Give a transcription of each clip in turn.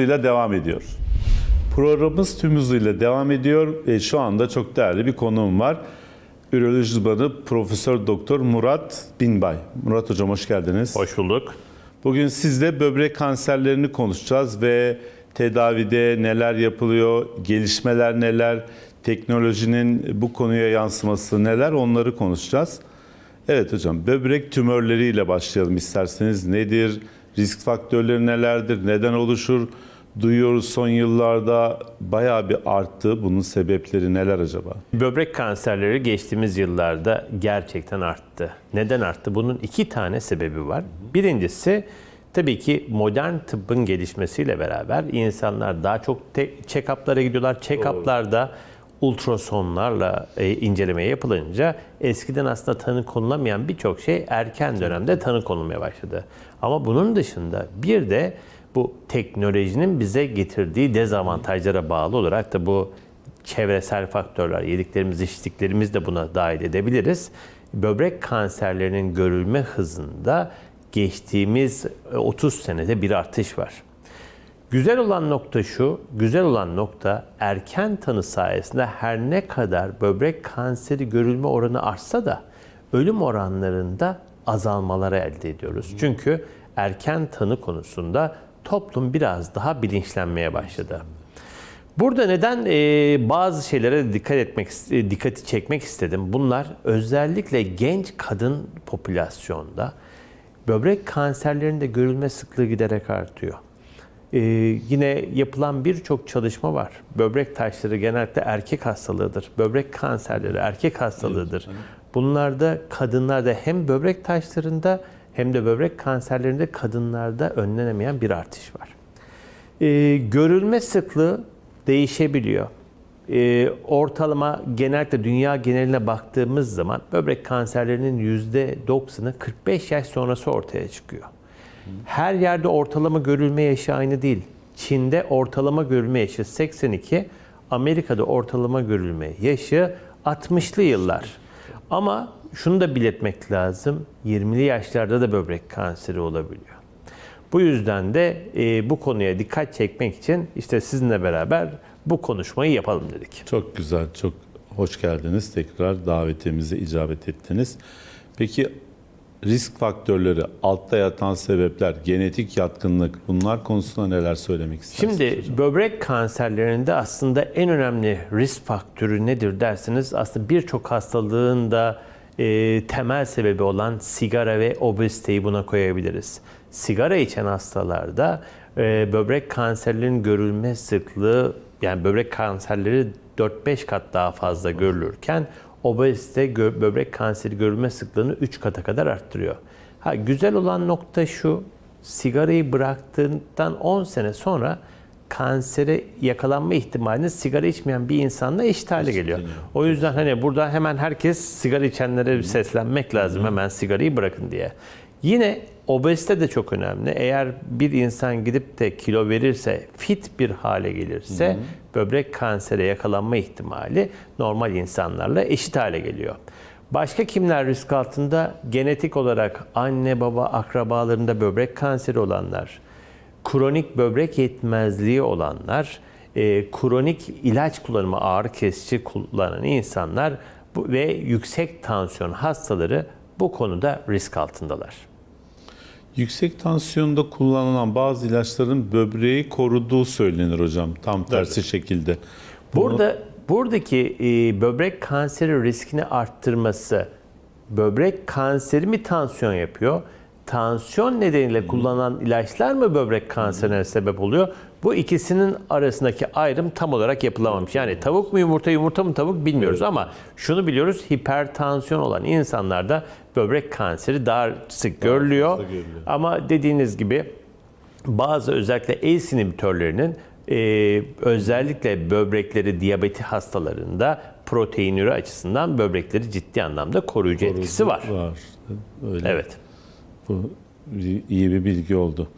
ile devam ediyor. Programımız tüm hızıyla devam ediyor ve şu anda çok değerli bir konuğum var. Üroloji uzmanı Profesör Doktor Murat Binbay. Murat Hocam hoş geldiniz. Hoş bulduk. Bugün sizle böbrek kanserlerini konuşacağız ve tedavide neler yapılıyor, gelişmeler neler, teknolojinin bu konuya yansıması neler onları konuşacağız. Evet hocam böbrek tümörleriyle başlayalım isterseniz. Nedir, risk faktörleri nelerdir, neden oluşur? Duyuyoruz son yıllarda bayağı bir arttı. Bunun sebepleri neler acaba? Böbrek kanserleri geçtiğimiz yıllarda gerçekten arttı. Neden arttı? Bunun iki tane sebebi var. Birincisi tabii ki modern tıbbın gelişmesiyle beraber insanlar daha çok check-up'lara gidiyorlar. Check-up'larda ultrasonlarla e, inceleme yapılınca eskiden aslında tanı konulamayan birçok şey erken dönemde tanı konulmaya başladı. Ama bunun dışında bir de bu teknolojinin bize getirdiği dezavantajlara bağlı olarak da bu çevresel faktörler, yediklerimiz, içtiklerimiz de buna dahil edebiliriz. Böbrek kanserlerinin görülme hızında geçtiğimiz e, 30 senede bir artış var. Güzel olan nokta şu, güzel olan nokta erken tanı sayesinde her ne kadar böbrek kanseri görülme oranı artsa da ölüm oranlarında azalmaları elde ediyoruz. Çünkü erken tanı konusunda toplum biraz daha bilinçlenmeye başladı. Burada neden e, bazı şeylere dikkat etmek e, dikkati çekmek istedim. Bunlar özellikle genç kadın popülasyonda böbrek kanserlerinde görülme sıklığı giderek artıyor. E, yine yapılan birçok çalışma var. Böbrek taşları genellikle erkek hastalığıdır. Böbrek kanserleri erkek hastalığıdır. Bunlarda kadınlarda hem böbrek taşlarında hem de böbrek kanserlerinde kadınlarda önlenemeyen bir artış var. E, görülme sıklığı değişebiliyor. E, ortalama genellikle dünya geneline baktığımız zaman böbrek kanserlerinin %90'ı 45 yaş sonrası ortaya çıkıyor. Her yerde ortalama görülme yaşı aynı değil. Çin'de ortalama görülme yaşı 82, Amerika'da ortalama görülme yaşı 60'lı yıllar. Ama şunu da belirtmek lazım, 20'li yaşlarda da böbrek kanseri olabiliyor. Bu yüzden de e, bu konuya dikkat çekmek için işte sizinle beraber bu konuşmayı yapalım dedik. Çok güzel, çok hoş geldiniz. Tekrar davetimize icabet ettiniz. Peki risk faktörleri, altta yatan sebepler, genetik yatkınlık bunlar konusunda neler söylemek istersiniz? Şimdi böbrek kanserlerinde aslında en önemli risk faktörü nedir derseniz aslında birçok hastalığın da e, temel sebebi olan sigara ve obeziteyi buna koyabiliriz. Sigara içen hastalarda e, böbrek kanserlerinin görülme sıklığı yani böbrek kanserleri 4-5 kat daha fazla görülürken obezite böbrek kanseri görülme sıklığını 3 kata kadar arttırıyor. Ha güzel olan nokta şu. Sigarayı bıraktığından 10 sene sonra kansere yakalanma ihtimaliniz sigara içmeyen bir insanla eşit hale geliyor. O yüzden hani burada hemen herkes sigara içenlere seslenmek lazım hemen sigarayı bırakın diye. Yine obezite de çok önemli. Eğer bir insan gidip de kilo verirse, fit bir hale gelirse böbrek kansere yakalanma ihtimali normal insanlarla eşit hale geliyor. Başka kimler risk altında? Genetik olarak anne baba akrabalarında böbrek kanseri olanlar, kronik böbrek yetmezliği olanlar, e, kronik ilaç kullanımı ağrı kesici kullanan insanlar bu, ve yüksek tansiyon hastaları bu konuda risk altındalar. Yüksek tansiyonda kullanılan bazı ilaçların böbreği koruduğu söylenir hocam. Tam tersi şekilde. Bunu- Burada buradaki e, böbrek kanseri riskini arttırması böbrek kanseri mi tansiyon yapıyor? Tansiyon nedeniyle kullanılan ilaçlar mı böbrek kanserine sebep oluyor? Bu ikisinin arasındaki ayrım tam olarak yapılamamış. Yani tavuk mu yumurta, yumurta mı tavuk bilmiyoruz ama şunu biliyoruz hipertansiyon olan insanlarda böbrek kanseri daha sık görülüyor. Ama dediğiniz gibi bazı özellikle ACE inhibitörlerinin e, özellikle böbrekleri diyabeti hastalarında proteinürü açısından böbrekleri ciddi anlamda koruyucu etkisi var. Var. Öyle. Evet. Bu iyi bir bilgi oldu.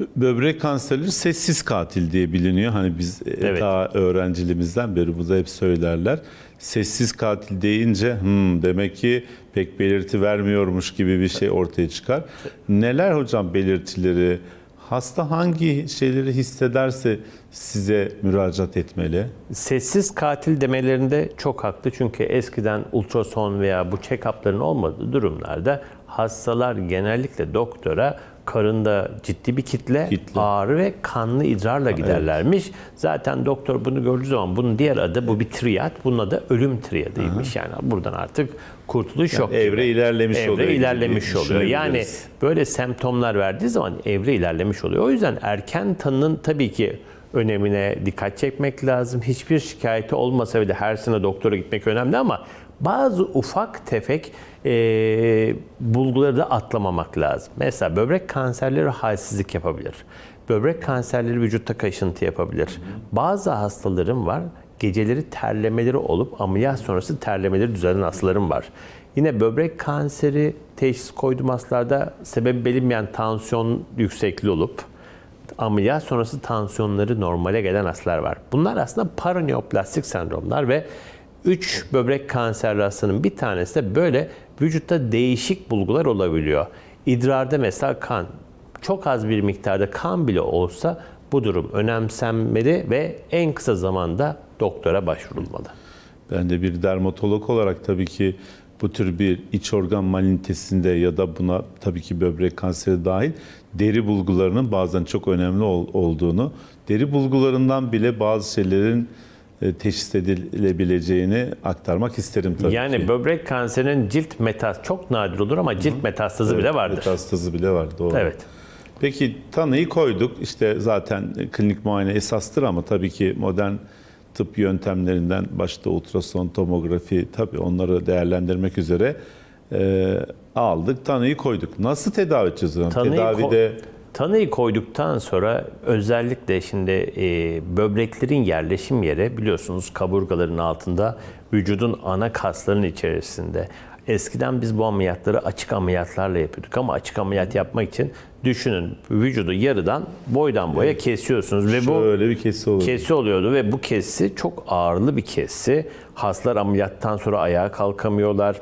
Bö- Böbrek kanserleri sessiz katil diye biliniyor. Hani biz e, Evet. daha öğrenciliğimizden beri bu da hep söylerler. Sessiz katil deyince "Hmm, demek ki pek belirti vermiyormuş gibi bir şey ortaya çıkar. Neler hocam belirtileri? Hasta hangi şeyleri hissederse size müracaat etmeli? Sessiz katil demelerinde çok haklı. Çünkü eskiden ultrason veya bu check-up'ların olmadığı durumlarda hastalar genellikle doktora karında ciddi bir kitle, Kitle. ağrı ve kanlı idrarla giderlermiş. Zaten doktor bunu gördüğü zaman bunun diğer adı bu bir triyat. Bunun adı ölüm triyadıymış. Yani buradan artık kurtuluş yok. evre gibi. ilerlemiş evre oluyor gibi ilerlemiş oluyor. Yani böyle semptomlar verdiği zaman evre ilerlemiş oluyor. O yüzden erken tanının tabii ki önemine dikkat çekmek lazım. Hiçbir şikayeti olmasa bile her sene doktora gitmek önemli ama bazı ufak tefek e, bulguları da atlamamak lazım. Mesela böbrek kanserleri halsizlik yapabilir. Böbrek kanserleri vücutta kaşıntı yapabilir. Bazı hastalarım var geceleri terlemeleri olup ameliyat sonrası terlemeleri düzelen hastalarım var. Yine böbrek kanseri teşhis koyduğum hastalarda sebebi bilinmeyen tansiyon yüksekliği olup ameliyat sonrası tansiyonları normale gelen hastalar var. Bunlar aslında paraneoplastik sendromlar ve 3 böbrek kanserli hastanın bir tanesi de böyle vücutta değişik bulgular olabiliyor. İdrarda mesela kan, çok az bir miktarda kan bile olsa bu durum önemsenmeli ve en kısa zamanda doktora başvurulmalı. Ben de bir dermatolog olarak tabii ki bu tür bir iç organ malignitesinde ya da buna tabii ki böbrek kanseri dahil deri bulgularının bazen çok önemli ol- olduğunu, deri bulgularından bile bazı şeylerin teşhis edilebileceğini aktarmak isterim tabii yani ki. böbrek kanserinin cilt metaz çok nadir olur ama cilt metastazı bile vardır. Metastazı bile var doğru. Evet. Peki tanıyı koyduk. İşte zaten klinik muayene esastır ama tabii ki modern tıp yöntemlerinden başta ultrason, tomografi tabii onları değerlendirmek üzere e, aldık. Tanıyı koyduk. Nasıl tedavi edeceğiz? Tanıyı Tedavide tanıyı koyduktan sonra özellikle şimdi e, böbreklerin yerleşim yeri biliyorsunuz kaburgaların altında vücudun ana kaslarının içerisinde. Eskiden biz bu ameliyatları açık ameliyatlarla yapıyorduk ama açık ameliyat yapmak için düşünün vücudu yarıdan boydan boya kesiyorsunuz ve bu şöyle bir kesi olur. kesi oluyordu ve bu kesi çok ağırlı bir kesi. Hastalar ameliyattan sonra ayağa kalkamıyorlar.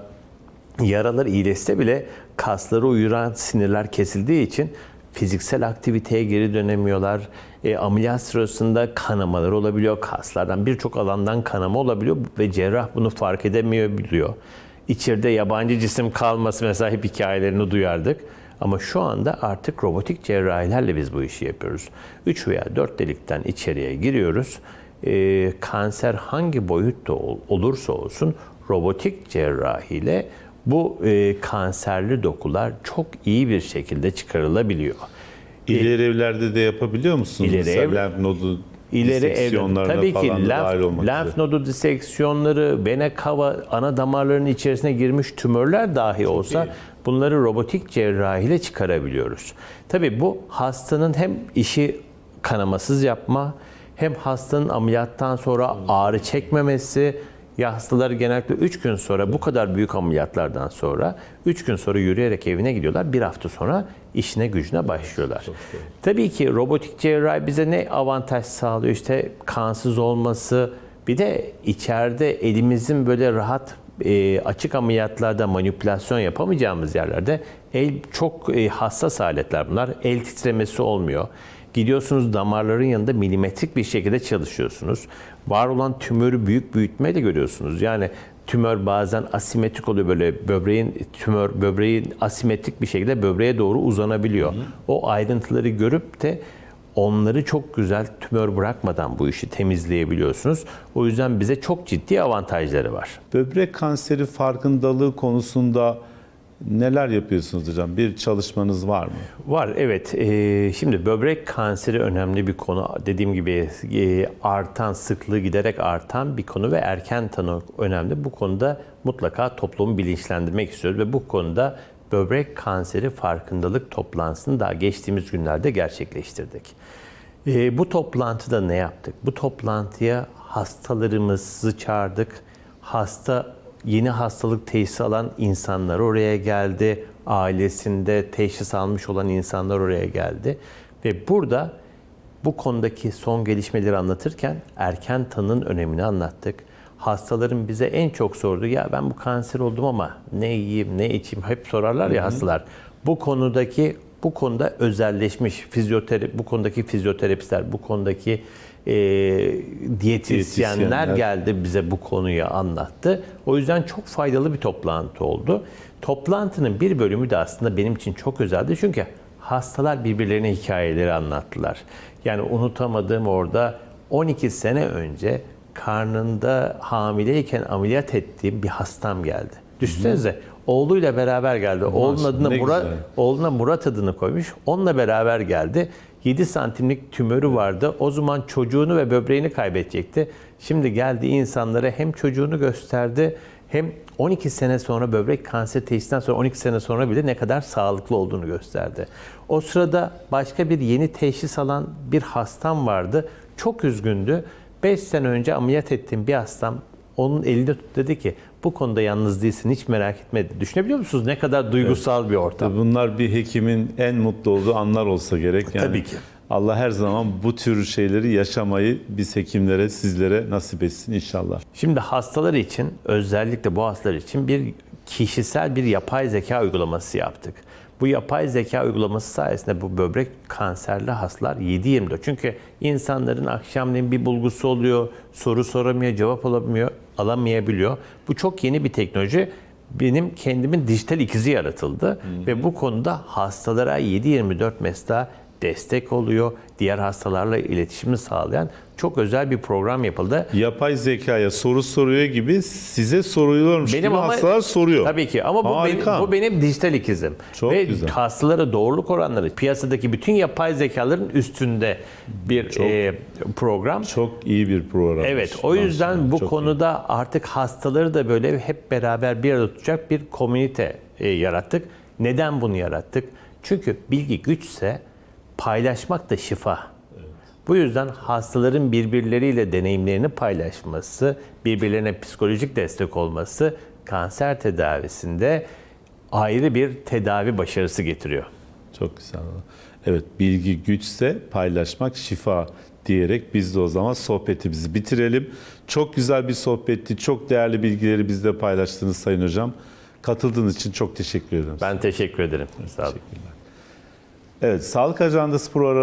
Yaralar iyileşse bile kasları uyuran sinirler kesildiği için fiziksel aktiviteye geri dönemiyorlar. E, ameliyat sırasında kanamalar olabiliyor. Kaslardan birçok alandan kanama olabiliyor ve cerrah bunu fark edemiyor biliyor. İçeride yabancı cisim kalması mesela hep hikayelerini duyardık. Ama şu anda artık robotik cerrahilerle biz bu işi yapıyoruz. 3 veya 4 delikten içeriye giriyoruz. Ee, kanser hangi boyutta ol- olursa olsun robotik cerrahiyle bu e, kanserli dokular çok iyi bir şekilde çıkarılabiliyor. İleri evlerde de yapabiliyor musunuz? İleri Mesela ev- lenf nodu İleri evde tabii ki lenf, lenf nodu diseksiyonları, vena cava, ana damarların içerisine girmiş tümörler dahi olsa bunları robotik cerrahiyle çıkarabiliyoruz. Tabii bu hastanın hem işi kanamasız yapma, hem hastanın ameliyattan sonra ağrı çekmemesi, ya hastalar genellikle 3 gün sonra bu kadar büyük ameliyatlardan sonra 3 gün sonra yürüyerek evine gidiyorlar. Bir hafta sonra işine gücüne başlıyorlar. Tabii ki robotik cerrahi bize ne avantaj sağlıyor? İşte kansız olması, bir de içeride elimizin böyle rahat e, açık ameliyatlarda manipülasyon yapamayacağımız yerlerde el çok e, hassas aletler bunlar. El titremesi olmuyor. Gidiyorsunuz damarların yanında milimetrik bir şekilde çalışıyorsunuz. Var olan tümörü büyük büyütmeyle görüyorsunuz. Yani tümör bazen asimetrik oluyor böyle böbreğin tümör böbreğin asimetrik bir şekilde böbreğe doğru uzanabiliyor. O ayrıntıları görüp de onları çok güzel tümör bırakmadan bu işi temizleyebiliyorsunuz. O yüzden bize çok ciddi avantajları var. Böbrek kanseri farkındalığı konusunda neler yapıyorsunuz hocam? Bir çalışmanız var mı? Var evet. Ee, şimdi böbrek kanseri önemli bir konu. Dediğim gibi e, artan sıklığı giderek artan bir konu ve erken tanı önemli. Bu konuda mutlaka toplumu bilinçlendirmek istiyoruz ve bu konuda böbrek kanseri farkındalık toplantısını daha geçtiğimiz günlerde gerçekleştirdik. Ee, bu toplantıda ne yaptık? Bu toplantıya hastalarımızı çağırdık. Hasta yeni hastalık teşhisi alan insanlar oraya geldi. Ailesinde teşhis almış olan insanlar oraya geldi. Ve burada bu konudaki son gelişmeleri anlatırken erken tanının önemini anlattık. Hastaların bize en çok sorduğu ya ben bu kanser oldum ama ne yiyeyim ne içeyim hep sorarlar ya hastalar. Bu konudaki bu bu konuda özelleşmiş fizyoterapi, bu konudaki fizyoterapistler, bu konudaki e, diyetisyenler Diyetisyenler. geldi bize bu konuyu anlattı. O yüzden çok faydalı bir toplantı oldu. Toplantının bir bölümü de aslında benim için çok özeldi. Çünkü hastalar birbirlerine hikayeleri anlattılar. Yani unutamadığım orada 12 sene önce karnında hamileyken ameliyat ettiğim bir hastam geldi. Düşünsenize oğluyla beraber geldi. Oğlunun adını ne Murat, güzel. oğluna Murat adını koymuş. Onunla beraber geldi. 7 santimlik tümörü vardı. O zaman çocuğunu ve böbreğini kaybedecekti. Şimdi geldi insanlara hem çocuğunu gösterdi hem 12 sene sonra böbrek kanseri teşhisinden sonra 12 sene sonra bile ne kadar sağlıklı olduğunu gösterdi. O sırada başka bir yeni teşhis alan bir hastam vardı. Çok üzgündü. 5 sene önce ameliyat ettiğim bir hastam onun elinde tut dedi ki bu konuda yalnız değilsin hiç merak etme. Düşünebiliyor musunuz ne kadar duygusal bir ortam? Bunlar bir hekimin en mutlu olduğu anlar olsa gerek. Yani Tabii ki. Allah her zaman bu tür şeyleri yaşamayı biz hekimlere, sizlere nasip etsin inşallah. Şimdi hastalar için özellikle bu hastalar için bir kişisel bir yapay zeka uygulaması yaptık. Bu yapay zeka uygulaması sayesinde bu böbrek kanserli hastalar 7-24. Çünkü insanların akşamleyin bir bulgusu oluyor, soru soramıyor, cevap alamıyor, alamayabiliyor. Bu çok yeni bir teknoloji. Benim kendimin dijital ikizi yaratıldı ve bu konuda hastalara 7-24 mesela destek oluyor. Diğer hastalarla iletişimi sağlayan çok özel bir program yapıldı. Yapay zekaya soru soruyor gibi size soruyormuş gibi hastalar soruyor. Tabii ki ama bu benim, Harika. bu benim dijital ikizim. Çok Ve güzel. hastalara doğruluk oranları piyasadaki bütün yapay zekaların üstünde bir e, program. Çok iyi bir program. Evet, o yüzden bu Çok iyi. konuda artık hastaları da böyle hep beraber bir arada tutacak bir komünite e, yarattık. Neden bunu yarattık? Çünkü bilgi güçse paylaşmak da şifa. Bu yüzden hastaların birbirleriyle deneyimlerini paylaşması, birbirlerine psikolojik destek olması kanser tedavisinde ayrı bir tedavi başarısı getiriyor. Çok güzel. Evet, bilgi güçse paylaşmak şifa diyerek biz de o zaman sohbetimizi bitirelim. Çok güzel bir sohbetti. Çok değerli bilgileri bizle paylaştınız Sayın Hocam. Katıldığınız için çok teşekkür ederim. Ben teşekkür ederim. Sağ olun. Evet, Sağlık Ajandası programı